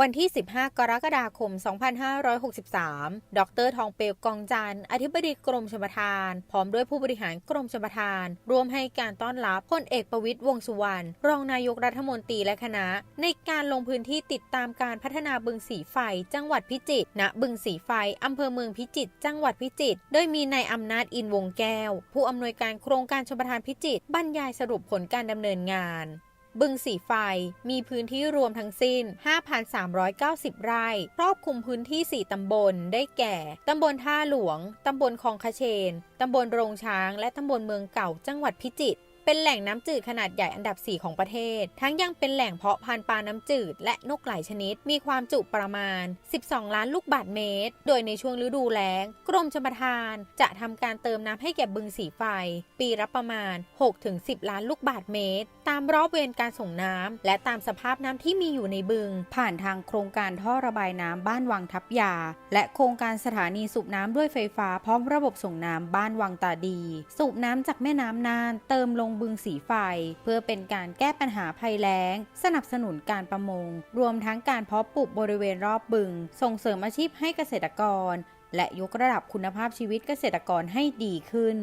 วันที่ 15 กรกฎาคม 2563 ดร ทองเปลวกองจันทร์อธิบดีกรมชลปรทาน พร้อมด้วยผู้บริหารกรมชลปรทาน ร่วมให้การต้อนรับพลเอกประวิตยวงสุวรรณ รองนายกรัฐมนตรีและคณะ ในการลงพื้นที่ติดตามการพัฒนาบึงสีไฟ จังหวัดพิจิตร ณ บึงสีไฟ อำเภอเมืองพิจิตร จังหวัดพิจิตร โดยมีนายอำนาจอินวงแก้ว ผู้อำนวยการโครงการชลปรทานพิจิตร บรรยายสรุปผลการดำเนินงาน บึงสีไฟ มีพื้นที่รวมทั้งสิ้น 5,390 ไร่ ครอบคลุมพื้นที่ 4 ตำบล ได้แก่ ตำบลท่าหลวง ตำบลคลองคเชน ตำบลโรงช้าง และตำบลเมืองเก่าจังหวัดพิจิตร เป็นแหล่งน้ำจืดขนาดใหญ่อันดับ 4 ของประเทศ ทั้งยังเป็นแหล่งเพาะพันธุ์ปลาน้ำจืด และนกหลายชนิด มีความจุประมาณ 12 ล้านลูกบาศก์เมตร โดยในช่วงฤดูแล้ง กรมชลประทาน จะทำการเติมน้ำให้แก่บึงสีไฟ ปีละประมาณ 6-10 ล้านลูกบาศก์เมตร ตามรอบเวรการส่งน้ำและตามสภาพน้ำที่มีอยู่ในบึง ผ่านทางโครงการท่อระบายน้ำบ้านวังทับยา และโครงการสถานีสูบน้ำด้วยไฟฟ้าพร้อมระบบส่งน้ำบ้านวังตาดี สูบน้ำจากแม่น้ำน่านเติมลงบึงสีไฟ เพื่อเป็นการแก้ปัญหาภัยแล้ง สนับสนุนการประมง รวมทั้งการเพาะปลูกบริเวณรอบบึง ส่งเสริมอาชีพให้เกษตรกร และยกระดับคุณภาพชีวิตเกษตรกรให้ดีขึ้น